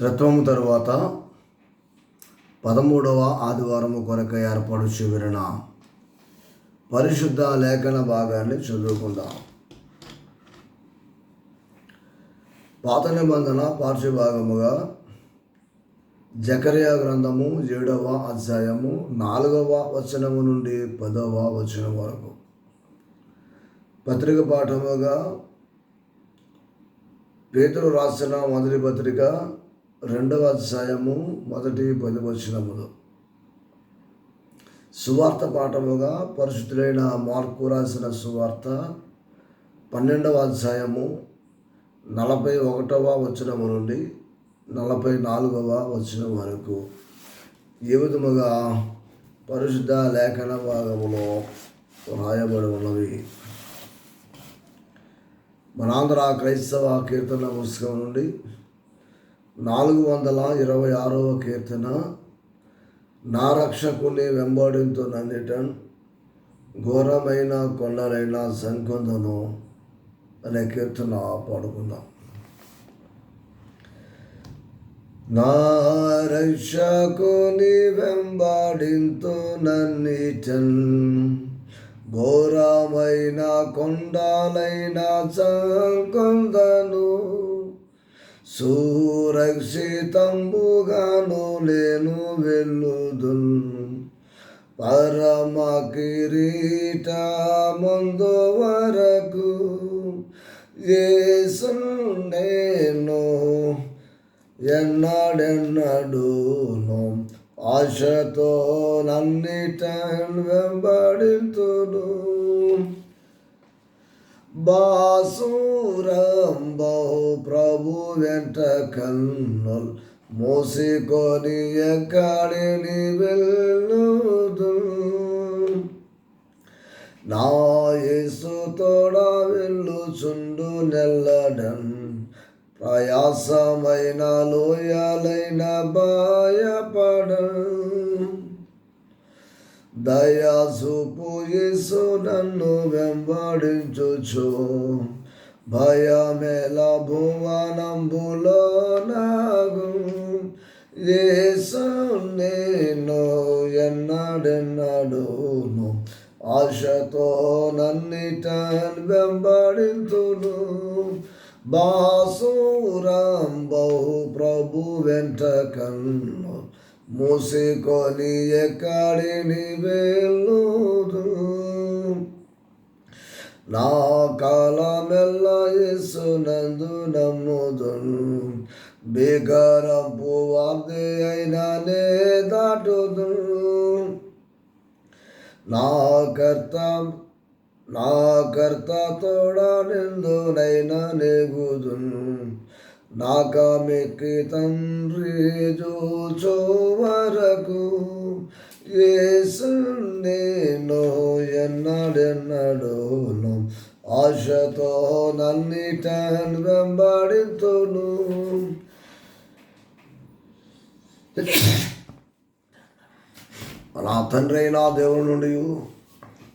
త్రత్వము తరువాత పదమూడవ ఆదివారము కొరకు ఏర్పాటు చివరిన పరిశుద్ధ లేఖన భాగాన్ని చదువుకుందాం. పాత నిబంధన పార్శ్వభాగముగా జకరియా గ్రంథము ఏడవ అధ్యాయము నాలుగవ వచనము నుండి పదవ వచనం వరకు. పత్రిక పాఠముగా పేతురు రాసిన మొదటి పత్రిక రెండవ అధ్యాయము మొదటి పది వచనములు సువార్త పాఠముగా పరిశుద్ధులైన మార్కు రాసిన సువార్త పన్నెండవ అధ్యాయము నలభై ఒకటవ వచనము నుండి నలభై నాలుగవ వచనం వరకు. ఏ విధముగా పరిశుద్ధ లేఖన భాగములో రాయబడి ఉన్నవి మనాంధ్ర క్రైస్తవ కీర్తన పుస్తకం నుండి నాలుగు వందల ఇరవై ఆరవ కీర్తన నా రక్షకుని వెంబడింతో నన్నిటన్ ఘోరమైన కొండలైన సంకొందను అనే కీర్తన పాడుకుందాం. నా రక్షకుని వెంబడింతో నన్నిటన్ ఘోరమైన కొండలైన సంకొందను సురక్షితంబుగాను నేను వెళ్ళుదున్. పరమ కిరీట ముందు వరకు ఏసు నేను ఎన్నడెన్నడూను ఆశతో నన్నిటన్ వెంబడితుడు బాసురం బహు ప్రభు వెంట కన్నుల్ మోసికొని ఎక్కడిని వెళ్ళదు? నా యేసు తోడ వెళ్ళుచుండు నెల్లడన్ ప్రయాసమైన లోయాలైన బాయపడ. దయాసూపు యేసు నన్ను వెంబడించుచు. భయమేల భువనంబులో నాగు యేసు నేను ఎన్నడెన్నడును. ఆశతో నన్నిటన్ వెంబడింతును బాసురం బహు ప్రభు వెంట కన్ను మూసుకొని ఎక్కడిని వెళ్ళుదు. నా కాలమెల్ల యేసునందు నమ్ముదును బిగరంపు వార్ది అయిననే దాటుదును నా కర్త నా కర్త తోడ నిందునైనా నెగుదును నాకమెక్కి తండ్రి చూచో వరకు యేసు నేను ఎన్నడెన్నడూను. ఆశతో నన్నిటన్ వెంబడింతును. నా తండ్రి అయినా దేవుడి నుండి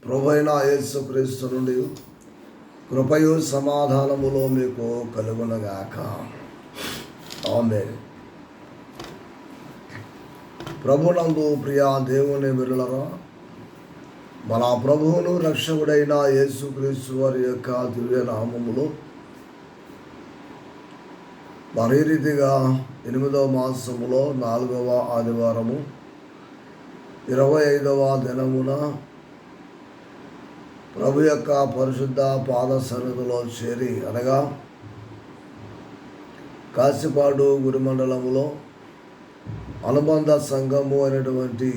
ప్రభు అయిన యేసు క్రీస్తు నుండి కృపయు సమాధానములో మీకు కలుగునగాక. ఆమె ప్రభునందు ప్రియా దేవుని విరులరా మన ప్రభువును రక్షకుడైన యేసుక్రీస్తు వారి యొక్క దివ్య నామములో మరీ రీతిగా ఎనిమిదవ మాసములో నాలుగవ ఆదివారము ఇరవై ఐదవ దినమున ప్రభు యొక్క పరిశుద్ధ పాద సన్నిధిలో చేరి అనగా కాశీపాడు గురుమండలంలో అనుబంధ సంఘము అయినటువంటి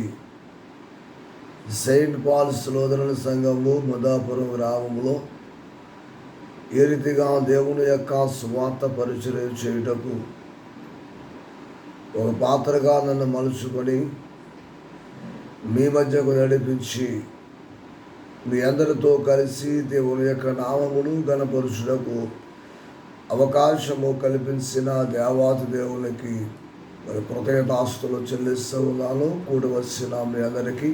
సెయింట్ పాల్స్ లోదరణ సంఘము మదాపురం గ్రామంలో ఏ రీతిగా దేవుని యొక్క స్వార్థ పరిచయం చేయుటకు ఒక పాత్రగా నన్ను మలుచుకొని మీ మధ్యకు నడిపించి మీ అందరితో కలిసి దేవుని యొక్క నామమును గణపరుచుటకు అవకాశము కల్పించిన దేవాతి దేవునికి మరి కృతజ్ఞతాస్తులు చెల్లిస్తూ ఉన్నాను. కూడి వచ్చిన మీ అందరికీ.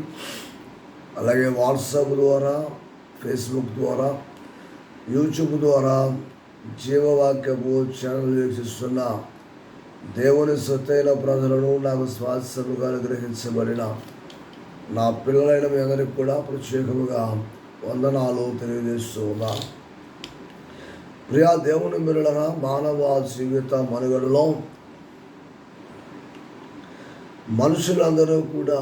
అలాగే వాట్సాప్ ద్వారా ఫేస్బుక్ ద్వారా యూట్యూబ్ ద్వారా జీవవాక్యపు ఛానల్ వీక్షిస్తున్న దేవుని సొత్తైన ప్రజలను నాకు స్వాస్థ్యముగా అనుగ్రహించబడిన నా పిల్లలైన మీ అందరికి కూడా ప్రత్యేకముగా వందనాలు తెలియజేస్తూ ఉన్నా ప్రియా దేవుని మిరళన మానవ జీవిత మనుగడలో మనుషులందరూ కూడా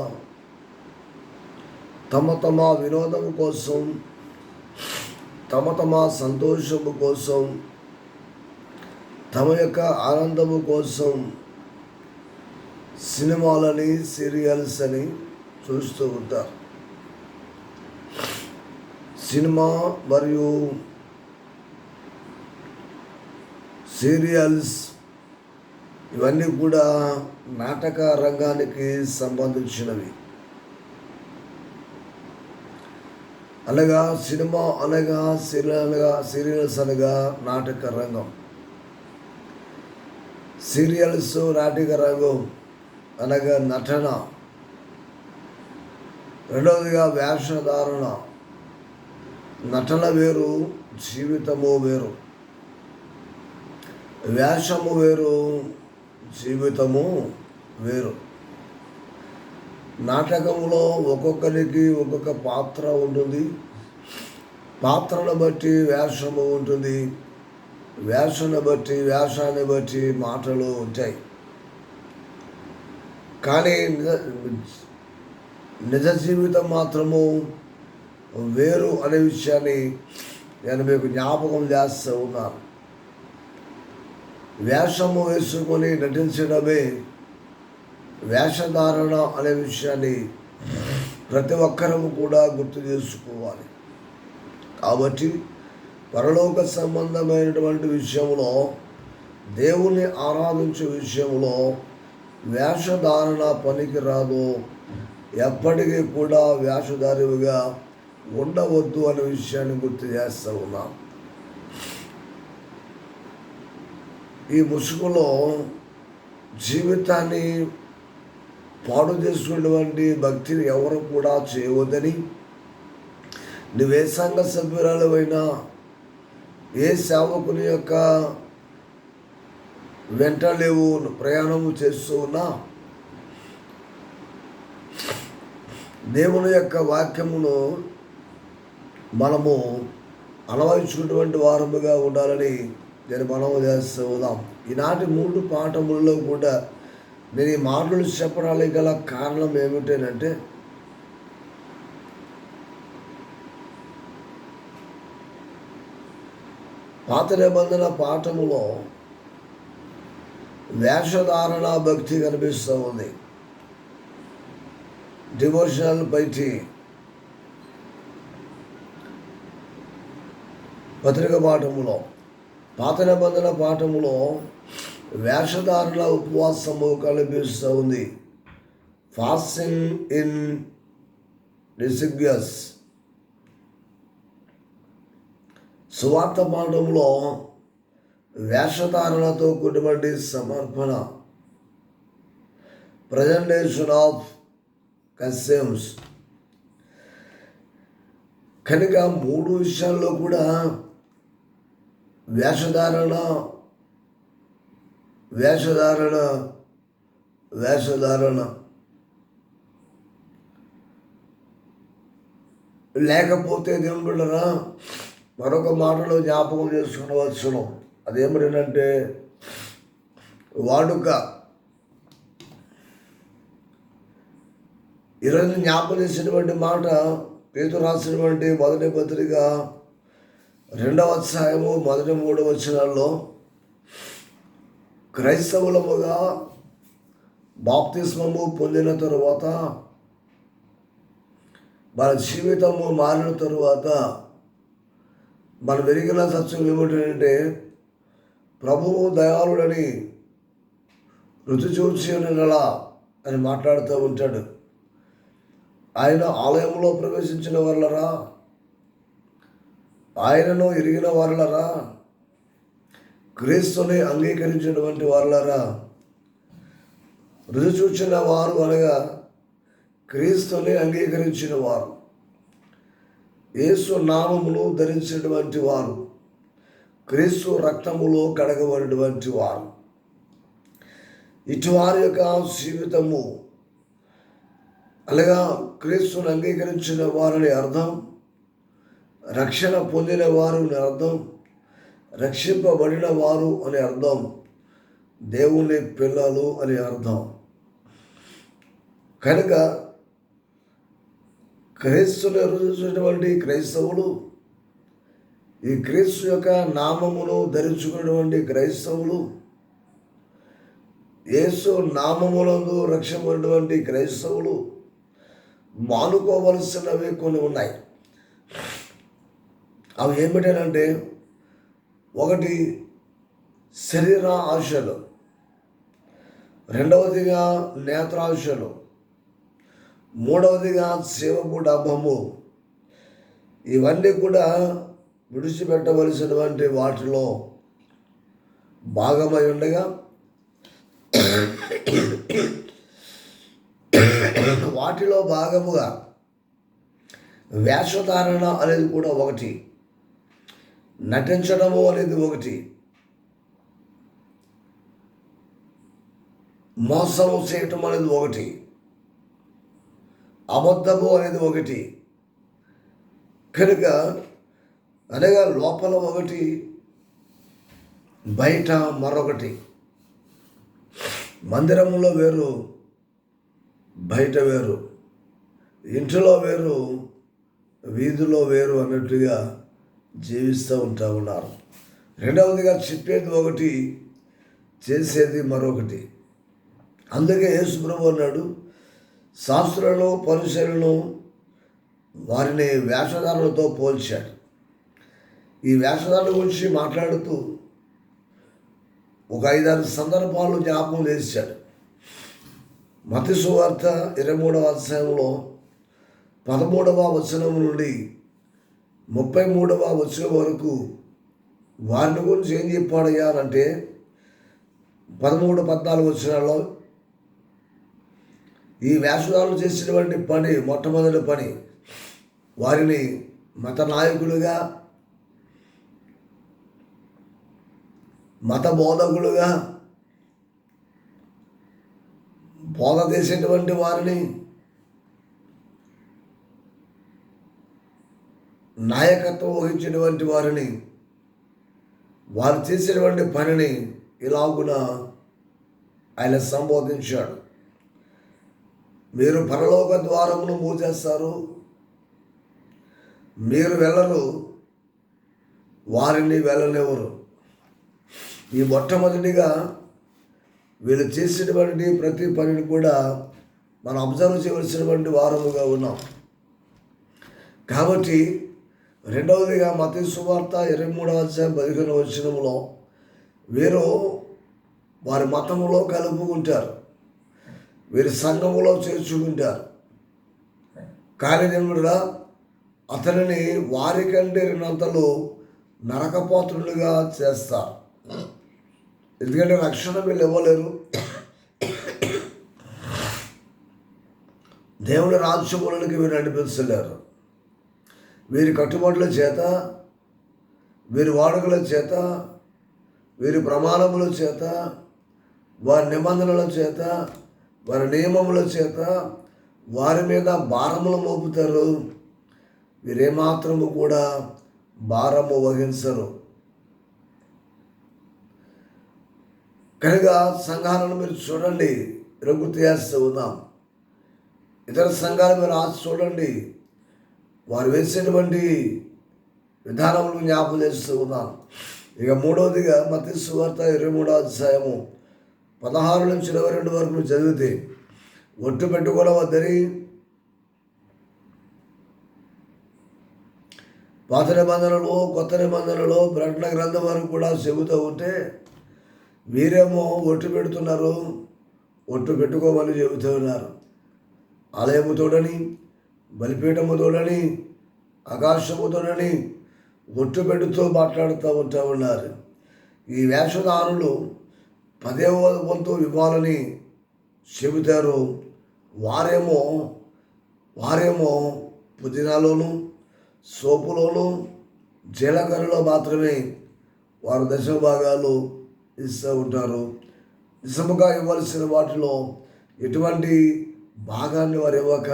తమ తమ వినోదం కోసం తమ తమ సంతోషము కోసం తమ యొక్క ఆనందము కోసం సినిమాలని సీరియల్స్ అని చూస్తూ ఉంటారు. సినిమా మరియు సీరియల్స్ ఇవన్నీ కూడా నాటక రంగానికి సంబంధించినవి. అనగా సినిమా అనగా సీరియల్ అనగా సీరియల్స్ అనగా నాటక రంగం. సీరియల్స్ నాటక రంగం అనగా నటన. రెండవదిగా వేషధారణ. నటన వేరు జీవితము వేరు. వేషము వేరు జీవితము వేరు. నాటకంలో ఒక్కొక్కరికి ఒక్కొక్క పాత్ర ఉంటుంది. పాత్రను బట్టి వేషము ఉంటుంది. వేషను బట్టి వేషాన్ని బట్టి మాటలు ఉంటాయి. కానీ నిజ నిజ జీవితం మాత్రము వేరు అనే విషయాన్ని నేను మీకు జ్ఞాపకం చేస్తూ ఉన్నాను. వేషము వేసుకొని నటించడమే వేషధారణ అనే విషయాన్ని ప్రతి ఒక్కరము కూడా గుర్తు చేసుకోవాలి. కాబట్టి పరలోక సంబంధమైనటువంటి విషయంలో దేవుణ్ణి ఆరాధించే విషయంలో వేషధారణ పనికి రాదు ఎప్పటికీ కూడా వేషధారివిగా ఉండవద్దు అనే విషయాన్ని గుర్తు చేస్తూ ఉన్నాం. ఈ ముసుగులో జీవితాన్ని పాడు చేసుకున్నటువంటి భక్తిని ఎవరు కూడా చేయవద్దని నువ్వే సంఘ సభ్యురాలైనా ఏ సేవకుని యొక్క వెంట లేవు ప్రయాణము చేస్తూ ఉన్నా దేవుని యొక్క వాక్యమును మనము అలవరించుకున్నటువంటి వారముగా ఉండాలని నేను మనము చేస్తూ ఈనాటి మూడు పాఠములలో కూడా నేను ఈ మాటలు చెప్పడానికి గల కారణం ఏమిటంటే పాత నిబంధన పాఠములో వేషధారణ భక్తి కనిపిస్తూ ఉంది. డివోషనల్ బయటి పత్రిక పాఠములో. పాత నిబంధన పాఠములో వేషధారణ ఉపవాసము కనిపిస్తూ ఉంది. ఫాస్టింగ్ ఇన్ డిసిగ్యస్ సువార్త పాఠంలో వేషధారణతో కూడినటువంటి సమర్పణ. ప్రజెంటేషన్ ఆఫ్ కస్టమ్స్ కనుక మూడు విషయాల్లో కూడా వేషధారణ వేషధారణ వేషధారణ. లేకపోతే దేవుని మరొక మాటలో జ్ఞాపకం చేసుకునవచ్చును. అదేమిటంటే వాడుక. ఈరోజు జ్ఞాపకం చేసినటువంటి మాట పేరు రాసినటువంటి మొదటి పత్రిక రెండవ అధ్యాయము మొదటి మూడు వచనాల్లో క్రైస్తవులముగా బాప్తిస్మము పొందిన తరువాత మన జీవితము మారిన తరువాత మనం వెరిగిన సత్యం ఏమిటంటే ప్రభువు దయాళుడని రుచి చూచి నెలా అని మాట్లాడుతూ ఉంటాడు. ఆయన ఆలయంలో ప్రవేశించిన వాళ్ళరా ఆయనను ఎరిగిన వారులరా? క్రీస్తుని అంగీకరించినటువంటి వారులరా? రుచి చూచిన వారు అనగా క్రీస్తుని అంగీకరించిన వారు. యేసు నామమును ధరించినటువంటి వారు. క్రీస్తు రక్తములో కడగబడినటువంటి వారు. ఇటువారి యొక్క జీవితము అనగా క్రీస్తుని అంగీకరించిన వారని అర్థం రక్షణ పొందిన వారు అని అర్థం రక్షింపబడిన వారు అని అర్థం దేవుని పిల్లలు అని అర్థం. కనుక క్రైస్తులు ఎదుర్కొన్నటువంటి క్రైస్తవులు ఈ క్రీస్తు యొక్క నామమును ధరించుకున్నటువంటి క్రైస్తవులు యేసు నామములందు రక్షించినటువంటి క్రైస్తవులు మానుకోవలసినవి కొన్ని ఉన్నాయి. అవి ఏమిటంటే ఒకటి శరీర ఆశలు రెండవదిగా నేత్రాశలు మూడవదిగా సేవకు డబ్బము. ఇవన్నీ కూడా విడిచిపెట్టవలసినటువంటి వాటిలో భాగమై ఉండగా వాటిలో భాగముగా వేషధారణ అనేది కూడా ఒకటి. నటించడము అనేది ఒకటి. మోసము చేయటం అనేది ఒకటి. అబద్ధము అనేది ఒకటి. కనుక అనగా లోపల ఒకటి బయట మరొకటి. మందిరంలో వేరు బయట వేరు. ఇంటిలో వేరు వీధిలో వేరు అన్నట్టుగా జీవిస్తూ ఉంటా ఉన్నారు. రెండవదిగా చెప్పేది ఒకటి చేసేది మరొకటి. అందుకే యేసుప్రభు అన్నాడు శాస్త్రులను పరుషులను వారిని వేషధారులతో పోల్చాడు. ఈ వేషధారుల గురించి మాట్లాడుతూ ఒక ఐదారు సందర్భాలు జ్ఞాపకం చేశాడు. మతి సువార్త ఇరవై మూడవ అధ్యాయంలో పదమూడవ వచనం నుండి ముప్పై మూడవ వచ్చే వరకు వారిని గురించి ఏం చెప్పాడయ్యా అంటే పదమూడు పద్నాలుగు వచ్చినాల్లో ఈ వేషధారులు చేసినటువంటి పని మొట్టమొదటి పని వారిని మత నాయకులుగా మత బోధకులుగా బోధ చేసేటువంటి వారిని నాయకత్వం వహించినటువంటి వారిని వారు చేసినటువంటి పనిని ఇలాగున ఆయన సంబోధించాడు. మీరు పరలోక ద్వారమును మూసేస్తారు. మీరు వెళ్ళరు. వారిని వెళ్ళనివ్వరు. ఈ మొట్టమొదటిగా వీళ్ళు చేసినటువంటి ప్రతి పనిని కూడా మనం అబ్జర్వ్ చేయవలసినటువంటి వారముగా ఉన్నాం. కాబట్టి రెండవదిగా మత సువార్త ఇరవై మూడవ అధ్యాయం పదిహేను వచ్చినములో వీరు వారి మతములో కలుపుకుంటారు. వీరి సంఘములో చేర్చుకుంటారు. కార్యజన్ముడుగా అతనిని వారికంటే రెండంతలు నరకపోతులుగా చేస్తారు. ఎందుకంటే రక్షణ వీళ్ళు ఇవ్వలేరు. దేవుని రాజ్యములకి వీరు నడిపించలేరు. వీరి కట్టుబాట్ల చేత వీరి వాడుకల చేత వీరి ప్రమాణముల చేత వారి నిబంధనల చేత వారి నియమముల చేత వారి మీద భారములు మోపుతారు. వీరేమాత్రము కూడా భారము వహించరు. కనుక సంఘాలను మీరు చూడండి. గుర్తు ఉన్నాం ఇతర సంఘాలు మీరు ఆశ చూడండి. వారు వేసేటువంటి విధానములు జ్ఞాపకం చేస్తూ ఉన్నాను ఇక మూడవదిగా మతి సువార్త ఇరవై మూడో అధ్యాయము పదహారు నుంచి ఇరవై రెండు వరకు చదివితే ఒట్టు పెట్టుకోవద్దని పాత నిబంధనలో కొత్త నిబంధనలో ప్రకటన గ్రంథం వరకు కూడా చెబుతూ ఉంటే వీరేమో ఒట్టు పెడుతున్నారు ఒట్టు పెట్టుకోమని చెబుతూ ఉన్నారు. ఆలయము చూడని బలిపీఠము ఆకాశముతోనని ఒట్టుబెట్టుతో మాట్లాడుతూ ఉంటా ఉన్నారు. ఈ వేషధారులు పదే వంతు ఇవ్వాలని చెబుతారు. వారేమో వారేమో పుదీనాలోను సోపులోను జీలకర్రలో మాత్రమే వారు దశ భాగాలు ఇస్తూ ఉంటారు. నిజముగా ఇవ్వాల్సిన వాటిలో ఎటువంటి భాగాన్ని వారు ఇవ్వక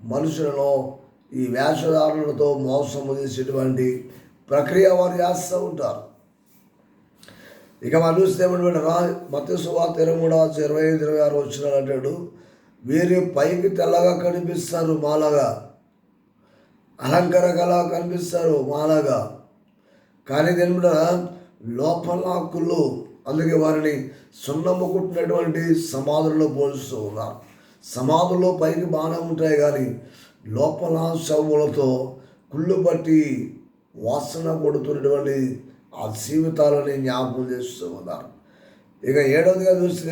మనుషులను ఈ వేషధారులతో మోసము చేసేటువంటి ప్రక్రియ వారు చేస్తూ ఉంటారు. ఇక మనం చూస్తే ఏమంటే రా మత్స్యవార్త ఇరవై మూడు ఇరవై ఐదు ఇరవై ఆరు వచ్చినారు అంటాడు వీరి పైకి తెల్లగా కనిపిస్తారు మాలగా అలంకరకలా కనిపిస్తారు మాలగా. కానీ దేని మీద లోపల కుళ్ళు అందుకే వారిని సున్నమ్మ కుట్టినటువంటి సమాధుల్లో పోలుస్తూ ఉన్నారు. సమాధుల్లో పైకి బాగానే ఉంటాయి కానీ లోపల శవములతో కుళ్ళు పట్టి వాసన కొడుతున్నటువంటి ఆ జీవితాలని జ్ఞాపకం చేస్తూ ఉన్నారు. ఇక ఏడవదిగా చూస్తే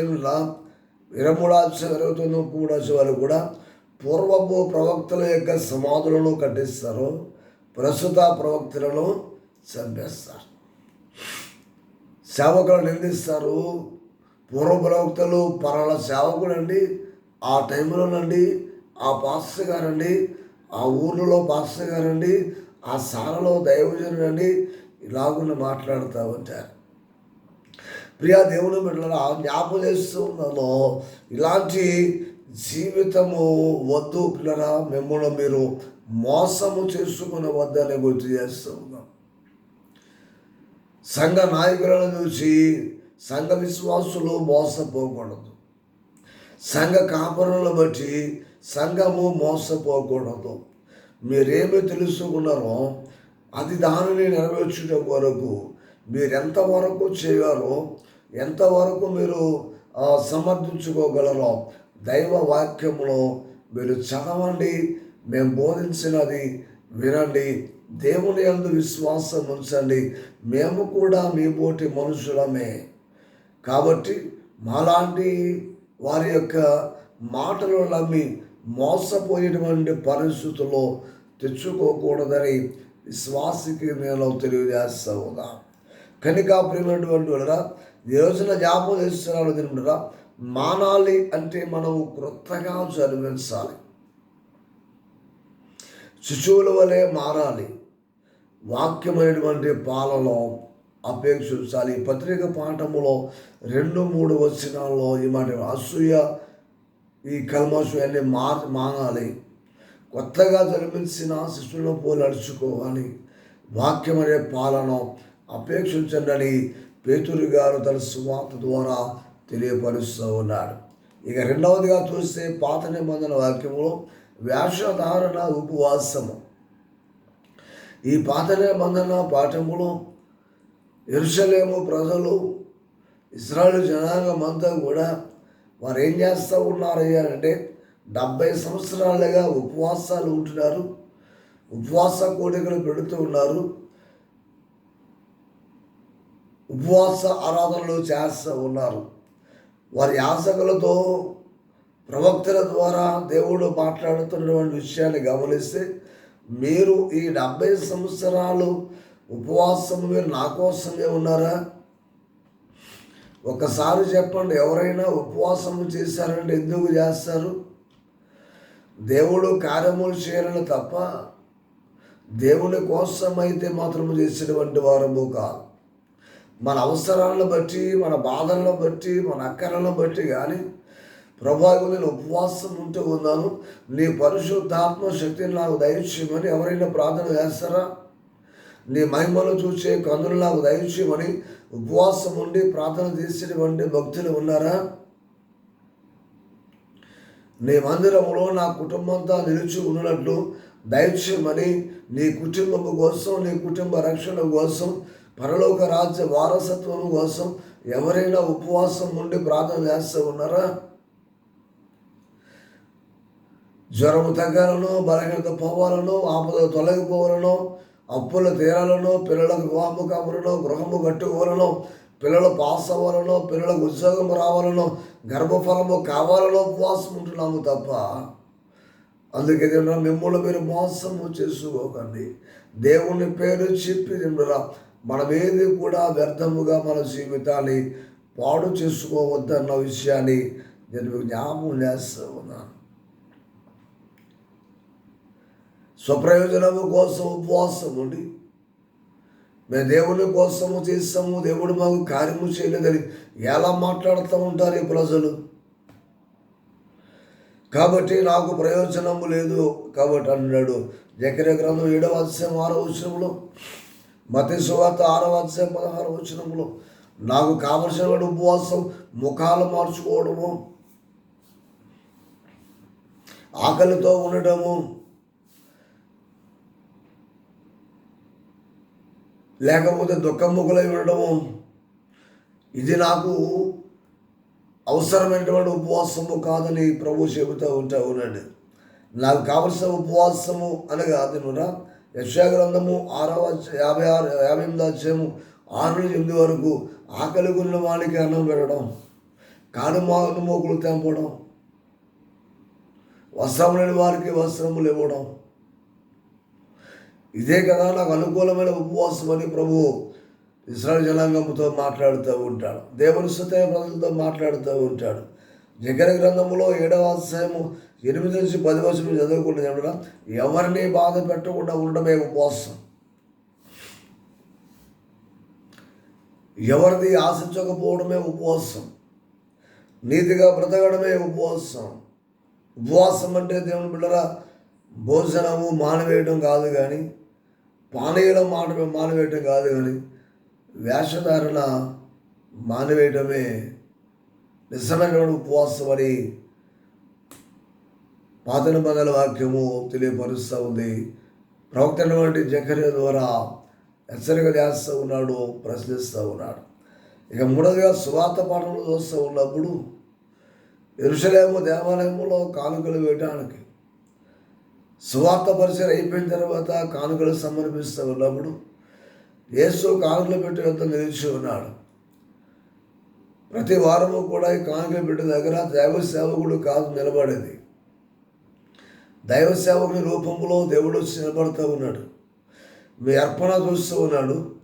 ఇరవై మూడు ఇరవై తొమ్మిది వారు కూడా పూర్వపు ప్రవక్తల యొక్క సమాధులను కట్టిస్తారు ప్రస్తుత ప్రవక్తలను చంపేస్తారు. సేవకులను నిందిస్తారు పూర్వ ప్రవక్తలు పరాల సేవకుడు అండి ఆ టైంలోనండి ఆ పాస్టర్ గారండి ఆ ఊర్లలో పాస్టర్ గారండి ఆ సాలలో దైవజనుడండి ఇలాగున్న మాట్లాడుతూ ఉంటారు ప్రియా దేవుని బిడ్డలను జ్ఞాపం చేస్తూ ఉన్నాను. ఇలాంటి జీవితము వద్దు పిల్లరా మిమ్మల్ని మీరు మోసము చేసుకునే వద్దని గుర్తు చేస్తూ ఉన్నాం సంఘ నాయకులను చూసి సంఘ విశ్వాసులు మోసపోకూడదు. సంఘ కాపురులను బట్టి సంఘము మోసపోకూడదు. మీరేమి తెలుసుకున్నారో అది దానిని నెరవేర్చడం వరకు మీరు ఎంతవరకు చేయాలో ఎంతవరకు మీరు సమర్థించుకోగలరో దైవ వాక్యంలో మీరు చదవండి మేము బోధించినది వినండి దేవుని అందు విశ్వాసం ఉంచండి మేము కూడా మీ పోటీ మనుషులమే. కాబట్టి మాలాంటి వారి యొక్క మాటలు నమ్మి మోసపోయేటువంటి పరిస్థితుల్లో తెచ్చుకోకూడదని విశ్వాసికి నేను తెలియజేస్తా ఉన్నా. కనుక ప్రియమైనటువంటి వాళ్ళరా ఈ రోజున జ్ఞాపకం చేస్తున్నాను తినరా మానాలి అంటే మనం క్రొత్తగా జన్మించాలి శిశువుల వలె మారాలి. వాక్యమైనటువంటి పాలలో అపేక్షించాలి ఈ పత్రిక పాఠములో రెండు మూడు వచనాల్లో ఈ మాట అసూయ ఈ కల్మషం అన్ని మా మానాలి. కొత్తగా జన్మించిన శిష్యులను పోలి నడుచుకోవాలి. వాక్యం అనే పాలన అపేక్షించండి పేతురు గారు తన సువార్త ద్వారా తెలియపరుస్తూ ఉన్నాడు ఇక రెండవదిగా చూస్తే పాత నిబంధన వాక్యములో వేషధారణ ఉపవాసము. ఈ పాత నిబంధన పాఠములో ఎరుసలేము ప్రజలు ఇస్రాయల్ జనాంగం అంతా కూడా వారు ఏం చేస్తూ ఉన్నారయ్యా అంటే డెబ్బై సంవత్సరాలుగా ఉపవాసాలు ఉంటున్నారు ఉపవాస కోడికలు పెడుతూ ఉన్నారు. ఉపవాస ఆరాధనలు చేస్తూ ఉన్నారు. వారి యాసకులతో ప్రవక్తల ద్వారా దేవుడు మాట్లాడుతున్నటువంటి విషయాన్ని గమనిస్తే మీరు ఈ డెబ్బై సంవత్సరాలు ఉపవాసం మీరు నా కోసమే ఉన్నారా? ఒకసారి చెప్పండి ఎవరైనా ఉపవాసం చేశారంటే ఎందుకు చేస్తారు? దేవుడు కార్యములు చేయాలని తప్ప దేవుని కోసం అయితే మాత్రము చేసినటువంటి వారము కాదు. మన అవసరాలను బట్టి మన బాధలను బట్టి మన అక్కరలను బట్టి కానీ ప్రభావం నేను ఉపవాసం ఉంటూ ఉన్నాను. నీ పరిశుద్ధాత్మ శక్తిని నాకు దయచేయమని ఎవరైనా ప్రార్థన చేస్తారా? నీ మహిమలు చూసే కందులు నాకు దయచేయమని ఉపవాసం ఉండి ప్రార్థన చేసినటువంటి భక్తులు ఉన్నారా? నీ మందిరంలో నా కుటుంబంతో నిలిచి ఉన్నట్లు దయచేయమని నీ కుటుంబం కోసం నీ కుటుంబ రక్షణ కోసం పరలోక రాజ్య వారసత్వం కోసం ఎవరైనా ఉపవాసం ఉండి ప్రార్థన చేస్తూ ఉన్నారా? జ్వరము తగ్గాలను బలహీనత పోవాలను ఆపద తొలగిపోవాలను అప్పుల తీరాలలో పిల్లలకు వివాహము కావాలను గృహము కట్టుకోవాలనో పిల్లలు పాస్ అవ్వాలనో పిల్లలకు ఉద్యోగం రావాలనో గర్భఫలము కావాలనో ఉపవాసం ఉంటున్నాము తప్ప అందుకే మిమ్మల్ని మీరు మోసము చేసుకోకండి. దేవుని పేరు చెప్పి తిండురా మనమేది కూడా వ్యర్థముగా మన జీవితాన్ని పాడు చేసుకోవద్దన్న విషయాన్ని నేను జ్ఞాపకం చేస్తూ ఉన్నాను స్వప్రయోజనము కోసం ఉపవాసం ఉండి. మేము దేవుని కోసము చేస్తాము దేవుడు మాకు కార్యము చేయలేదని ఎలా మాట్లాడుతూ ఉంటారు ఈ ప్రజలు? కాబట్టి నాకు ప్రయోజనము లేదు కాబట్టి అన్నాడు. జకర గ్రంథం ఏడవ అధ్యాయం ఆరో వచనంలో మతి సువార్త ఆరవ అధ్యాయం పదహారు వచనంలో నాకు కావలసిన ఉపవాసం ముఖాలు మార్చుకోవడము ఆకలితో ఉండటము లేకపోతే దుఃఖముఖులై ఉండడము. ఇది నాకు అవసరమైనటువంటి ఉపవాసము కాదని ప్రభు చెబుతూ ఉంటా ఉన్నాడు. నాకు కావలసిన ఉపవాసము అనగా తినురా యశాగ్రంథము ఆరవ యాభై ఆరు యాభై ఎనిమిది అధ్యాయము ఆరు నుంచి ఎనిమిది వరకు ఆకలి కొన్న వాడికి అన్నం పెట్టడం కాను మోకులు తెంపడం వస్త్రం లేని వారికి వస్త్రములు ఇవ్వడం ఇదే కదా నాకు అనుకూలమైన ఉపవాసం అని ప్రభు ఇస్రాయల్ జనాంగంతో మాట్లాడుతూ ఉంటాడు. దేవుని సుతయ ప్రజలతో మాట్లాడుతూ ఉంటాడు. జగర గ్రంథంలో ఏడవ అధ్యాయము ఎనిమిది నుంచి పది వచనం చదువుకుంటే చెప్పడం ఎవరిని బాధ పెట్టకుండా ఉండడమే ఉపవాసం. ఎవరిది ఆశించకపోవడమే ఉపవాసం. నీతిగా బ్రతకడమే ఉపవాసం. ఉపవాసం అంటే దేవుని బిడ్డరా భోజనము మానవేయడం కాదు కానీ పానీయుల మాట మానవేయటం కాదు కానీ వేషధారణ మానవేయటమే నిజమైన ఉపవాసం అని పాతన బదల వాక్యము తెలియపరుస్తూ ఉంది. ప్రవక్త వంటి జకర్య ద్వారా హెచ్చరిక చేస్తూ ఉన్నాడు ప్రశ్నిస్తూ ఉన్నాడు. ఇక మూడవదిగా సువార్త పాఠంలో చూస్తూ ఉన్నప్పుడు ఎరుషలేము దేవాలయంలో కానుకలు వేయటానికి సువార్త పరిచయం అయిపోయిన తర్వాత కానుకలు సమర్పిస్తూ ఉన్నప్పుడు యేసు కానుకలు పెట్టే వద్ద నిలిచి ఉన్నాడు. ప్రతి వారము కూడా ఈ కానుకలు పెట్టే దగ్గర దైవ సేవకుడు కాదు నిలబడేది. దైవ సేవకుని రూపంలో దేవుడు వచ్చి నిలబడుతూ ఉన్నాడు. మీ అర్పణ చూస్తూ ఉన్నాడు.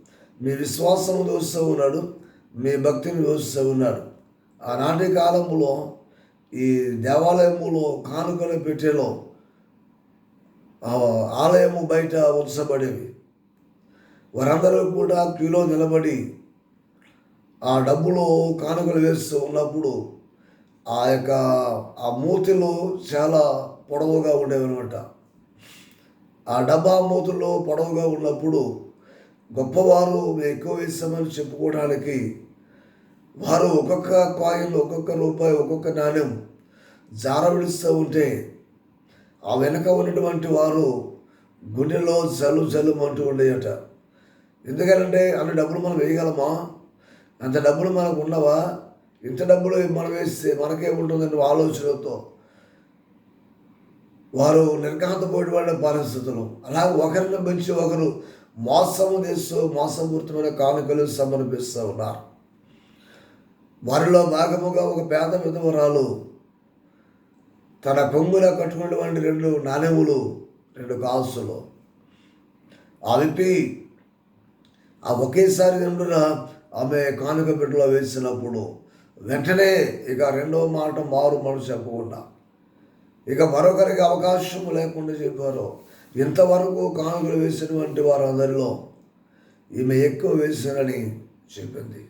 మీ విశ్వాసం చూస్తూ ఉన్నాడు. మీ భక్తిని చూస్తూ ఉన్నాడు. ఆనాటి కాలంలో ఈ దేవాలయములో కానుకలు పెట్టేలో ఆలయము బయట ఉంచబడేవి. వారందరూ కూడా క్యూలో నిలబడి ఆ డబ్బులో కానుకలు వేస్తూ ఉన్నప్పుడు ఆ యొక్క ఆ మూతిలో చాలా పొడవుగా ఉండేవి అనమాట ఆ డబ్బా మూతుల్లో పొడవుగా ఉన్నప్పుడు గొప్పవారు ఎక్కువ వేస్తామని చెప్పుకోవడానికి వారు ఒక్కొక్క కాయిన్ ఒక్కొక్క రూపాయి ఒక్కొక్క నాణ్యం జార విడుస్తూ ఉంటే ఆ వెనక ఉన్నటువంటి వారు గుండెలో జలు జలు అంటూ ఉండేయట. ఎందుకంటే అన్ని డబ్బులు మనం వేయగలమా? అంత డబ్బులు మనకు ఉన్నవా? ఇంత డబ్బులు మనం వేస్తే మనకేముంటుందని ఆలోచనతో వారు నిర్ఘాంతపోయిన పరిస్థితులు. అలాగే ఒకరిని పెంచి ఒకరు మోసము చేస్తూ మోసపూరితమైన కానుకలు సమర్పిస్తూ ఉన్నారు. వారిలో భాగముగా ఒక పేద విధవరాలు తన కొంగులో కట్టుకున్నటువంటి రెండు నాణెములు రెండు కాసులు అవిపి ఆ ఒకేసారి రెండున ఆమె కానుక పెట్టలో వేసినప్పుడు వెంటనే ఇక రెండవ మాట మారు మనసు చెప్పకుండా ఇక మరొకరికి అవకాశం లేకుండా చెప్పారు. ఇంతవరకు కానుకలు వేసినటువంటి వారందరిలో ఈమె ఎక్కువ వేసారని చెప్పింది.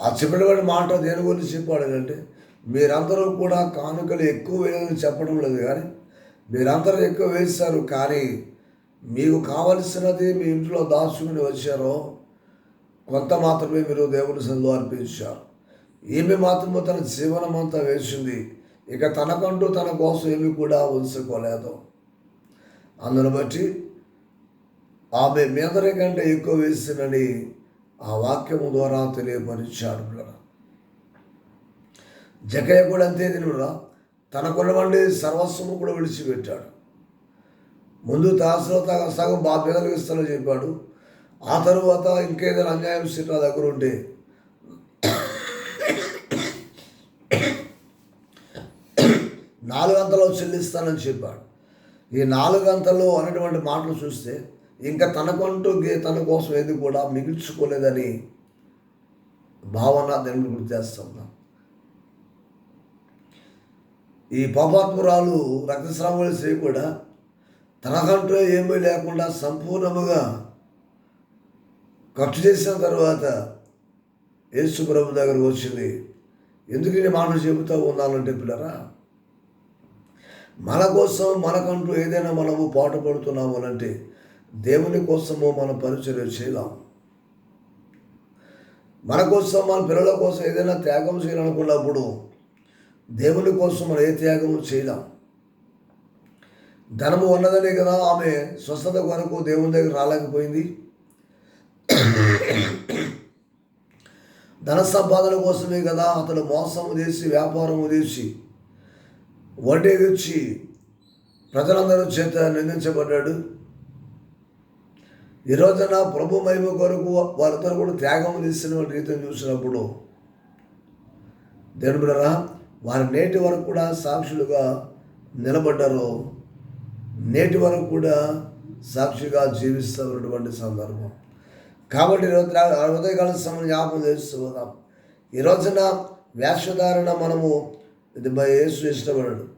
ఆ చెప్పినటువంటి మాట దేని గురించి చెప్పాడు అంటే మీరందరూ కూడా కానుకలు ఎక్కువ వేయాలని చెప్పడం లేదు కానీ మీరందరూ ఎక్కువ వేస్తారు కానీ మీకు కావలసినది మీ ఇంట్లో దాచుకుని వచ్చారో కొంత మాత్రమే మీరు దేవుని సందులో అర్పించారు. ఈమె మాత్రమే తన జీవనం అంతా వేసింది. ఇక తనకంటూ తన కోసం ఏమి కూడా ఉంచుకోలేదు. అందును బట్టి ఆమె మీదరి కంటే ఎక్కువ వేసినని ఆ వాక్యము ద్వారా తెలియపరిచాడు పిల్లల జకయ్య కూడా. అంతే తినురా తనకున్నవండి సర్వస్వము కూడా విడిచిపెట్టాడు. ముందు తాసులో తగ సగం బాధ్యతలు ఇస్తానని చెప్పాడు. ఆ తరువాత ఇంకేదైనా అన్యాయం స్థితి నా దగ్గర ఉంటే. నాలుగు అంతలో చెల్లిస్తానని చెప్పాడు. ఈ నాలుగు అంతలు అనేటువంటి మాటలు చూస్తే ఇంకా తనకంటూ గే- తన కోసం ఏది కూడా మిగిల్చుకోలేదని భావన దేవుని గుర్తు ఈ పాపాత్మురాలు రక్తస్రావాలు చేయకుండా కూడా తనకంటూ ఏమీ లేకుండా సంపూర్ణముగా ఖర్చు చేసిన తర్వాత యేసు ప్రభు దగ్గరకు వచ్చింది. ఎందుకు నేను మాటలు చెబుతూ ఉన్నానంటే పిల్లరా మన కోసం మనకంటూ ఏదైనా మనము పాటు పడుతున్నాము అంటే దేవుని కోసము మనం పరిచయం చేయలేం మన కోసం మన పిల్లల కోసం ఏదైనా త్యాగం చేయాలనుకున్నప్పుడు దేవుని కోసం మనం ఏ త్యాగము చేయలేం. ధనము ఉన్నదనే కదా ఆమె స్వస్థత కొరకు దేవుని దగ్గర రాలేకపోయింది. ధన సంపాదన కోసమే కదా అతను మోసము చేసి వ్యాపారము చేసి వడ్డీ తెచ్చి ప్రజలందరూ చేత నిందించబడ్డాడు. ఈ రోజున ప్రభు మహిమ కొరకు వారిద్దరు కూడా త్యాగం తీసిన రీతిని చూసినప్పుడు దేవుడు బిడ్డలారా, వారి నేటి వరకు కూడా సాక్షులుగా నిలబడ్డారు నేటి వరకు కూడా సాక్షిగా జీవిస్తున్నటువంటి సందర్భం. కాబట్టి ఈరోజు హృదయకాల సమయం జ్ఞాపకం చేస్తున్నాం ఈ రోజున వేషధారణ మనము ఇది యేసు ఇష్టపడడు.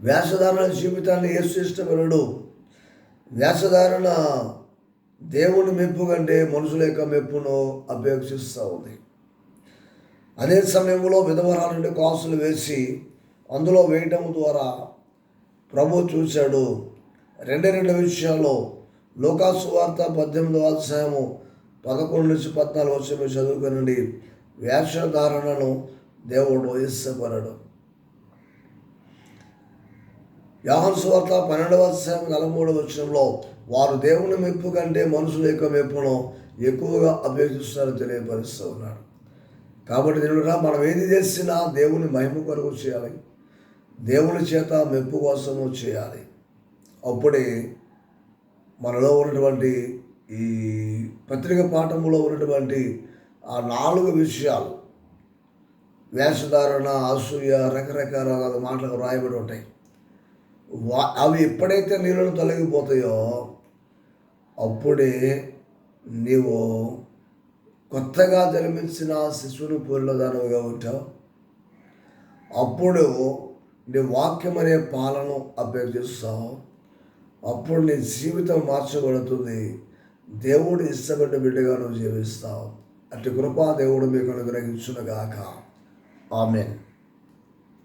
వేషధారణ జీవితాన్ని యేసు ఇష్టపడడు. వేషధారణ దేవుని మెప్పు కంటే మనుషుల యొక్క మెప్పును అపేక్షిస్తూ ఉంది. అదే సమయంలో విధవరాలుండి కాసులు వేసి అందులో వేయటం ద్వారా ప్రభు చూశాడు. రెండే రెండు విషయాల్లో లోకాసు వార్త పద్దెనిమిదవ అధ్యాయము పదకొండు నుంచి పద్నాలుగు వచ్చి చదువుకునండి. వేషధారణను దేవుడు ఇష్టపడడు. యోహాను సువార్త పన్నెండవ అధ్యాయం నలమూడవ వచనంలో వారు దేవుని మెప్పు కంటే మనుషుల యొక్క మెప్పును ఎక్కువగా అభ్యర్థిస్తారని తెలియపరుస్తూ ఉన్నాడు. కాబట్టి దేవుడురా మనం ఏది చేసినా దేవుని మహిమ కొరకు చేయాలి. దేవుని చేత మెప్పు కోసము చేయాలి. అప్పుడే మనలో ఉన్నటువంటి ఈ పత్రిక పాఠంలో ఉన్నటువంటి ఆ నాలుగు విషయాలు వేషధారణ అసూయ రకరకాల మాటలు రాయబడి ఉంటాయి. వా అవి ఎప్పుడైతే నీళ్ళను తొలగిపోతాయో అప్పుడే నీవు కొత్తగా జన్మించిన శిశువును పూర్ణదానవుగా ఉంటావు. అప్పుడు నీ వాక్యం అనే పాలను అభ్యర్థిస్తావు అప్పుడు నీ జీవితం మార్చబడుతుంది. దేవుడు ఇష్టపడ్డ బిడ్డగా నువ్వు జీవిస్తావు. అటు కృపా దేవుడు మీకు అనుగ్రహించునుగాక. ఆమెన్.